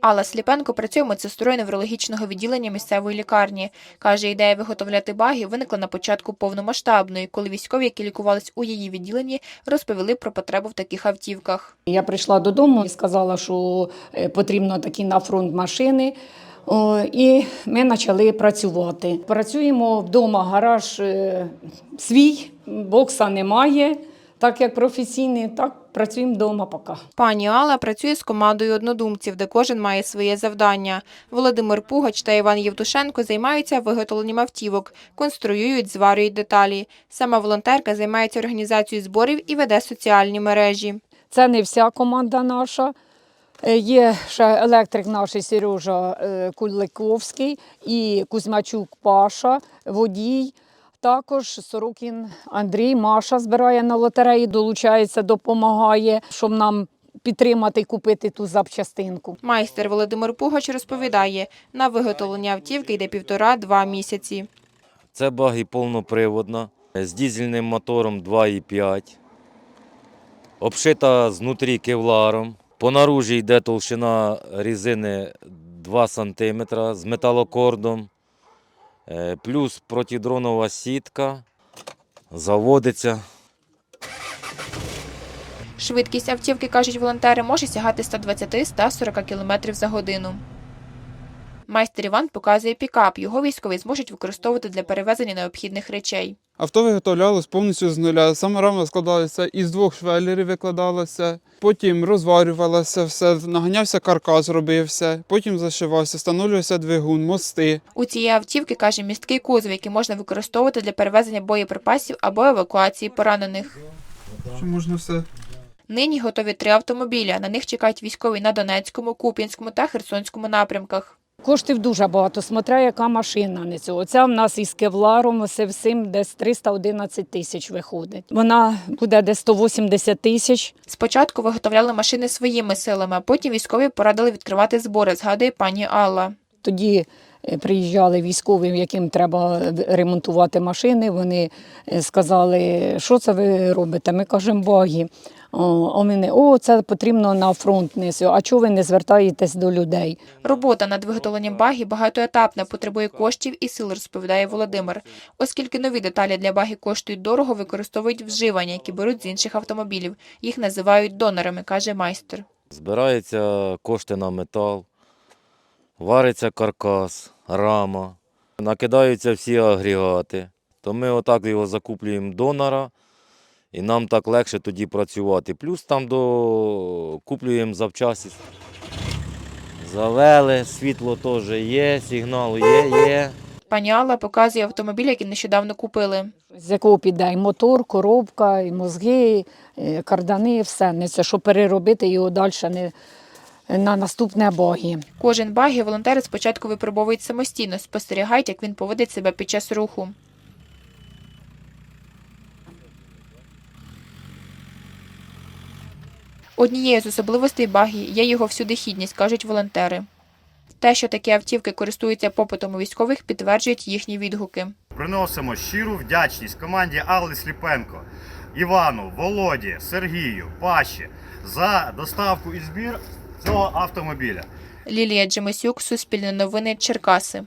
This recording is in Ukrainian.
Алла Сліпенко працює медсестрою неврологічного відділення місцевої лікарні. Каже, ідея виготовляти баги виникла на початку повномасштабної, коли військові, які лікувались у її відділенні, розповіли про потребу в таких автівках. Я прийшла додому і сказала, що е, потрібно такі на фронт машини. І ми почали працювати. Працюємо вдома, гараж е, свій, бокса немає, так як професійний, так працюємо вдома поки. Пані Алла працює з командою однодумців, де кожен має своє завдання. Володимир Пугач та Іван Євтушенко займаються виготовленням автівок, конструюють, зварюють деталі. Сама волонтерка займається організацією зборів і веде соціальні мережі. Це не вся команда наша. Е, Є ще електрик наш Сережа е, Куликовський і Кузьмачук Паша, водій. Також Сорокін Андрій, Маша збирає на лотереї, долучається, допомагає, щоб нам підтримати і купити ту запчастинку. Майстер Володимир Пугач розповідає, на виготовлення автівки йде півтора-два місяці. Це багі повноприводна з дізельним мотором 2,5. Обшита знутрі кевларом. По наружі йде толщина різини 2 см з металокордом. Е, Плюс протидронова сітка. Заводиться. Швидкість автівки, кажуть волонтери, може сягати 120-140 км за годину. Майстер Іван показує пікап. Його військові зможуть використовувати для перевезення необхідних речей. Авто виготовлялось повністю з нуля. Сама рама складалася із двох швелерів викладалася, потім розварювалося все, наганявся каркас, робився, потім зашивався, встановлювався двигун, мости. У цієї автівки, каже, місткий кузов, який можна використовувати для перевезення боєприпасів або евакуації поранених. Що можна все Нині готові три автомобіля. На них чекають військові на Донецькому, Куп'янському та Херсонському напрямках. Коштів дуже багато, смотря яка машина на цього. Оця в нас із кевларом, все всім десь 311 тисяч виходить. Вона буде десь 180 тисяч. Спочатку виготовляли машини своїми силами, а потім військові порадили відкривати збори, згадує пані Алла. Тоді е, приїжджали військові, яким треба ремонтувати машини. Вони е, сказали, що це ви робите? Ми кажемо баги. О, а вони, о, це потрібно на фронт несу. А чого ви не звертаєтесь до людей? Робота над виготовленням багі багатоетапна, потребує коштів і сил, розповідає Володимир. Оскільки нові деталі для баги коштують дорого, використовують вживання, які беруть з інших автомобілів. Їх називають донорами, каже майстер. Збираються кошти на метал, вариться каркас, рама, накидаються всі агрегати. То ми отак його закуплюємо донора, і нам так легше тоді працювати. Плюс там докуплюємо запчасті. Завели, світло теж є, сигнал є, є. Пані Алла показує автомобіль, який нещодавно купили. З якого піде і мотор, коробка, і мозги, і кардани, все. Не це, щоб переробити його далі не, на наступне боги. Кожен багі волонтери спочатку випробовують самостійно, спостерігають, як він поводить себе під час руху. Однією з особливостей багі є його всюдихідність, кажуть волонтери. Те, що такі автівки користуються попитом у військових, підтверджують їхні відгуки. Приносимо щиру вдячність команді Алли Сліпенко, Івану, Володі, Сергію, Паші за доставку і збір цього автомобіля. Лілія Джемисюк, Суспільне новини, Черкаси.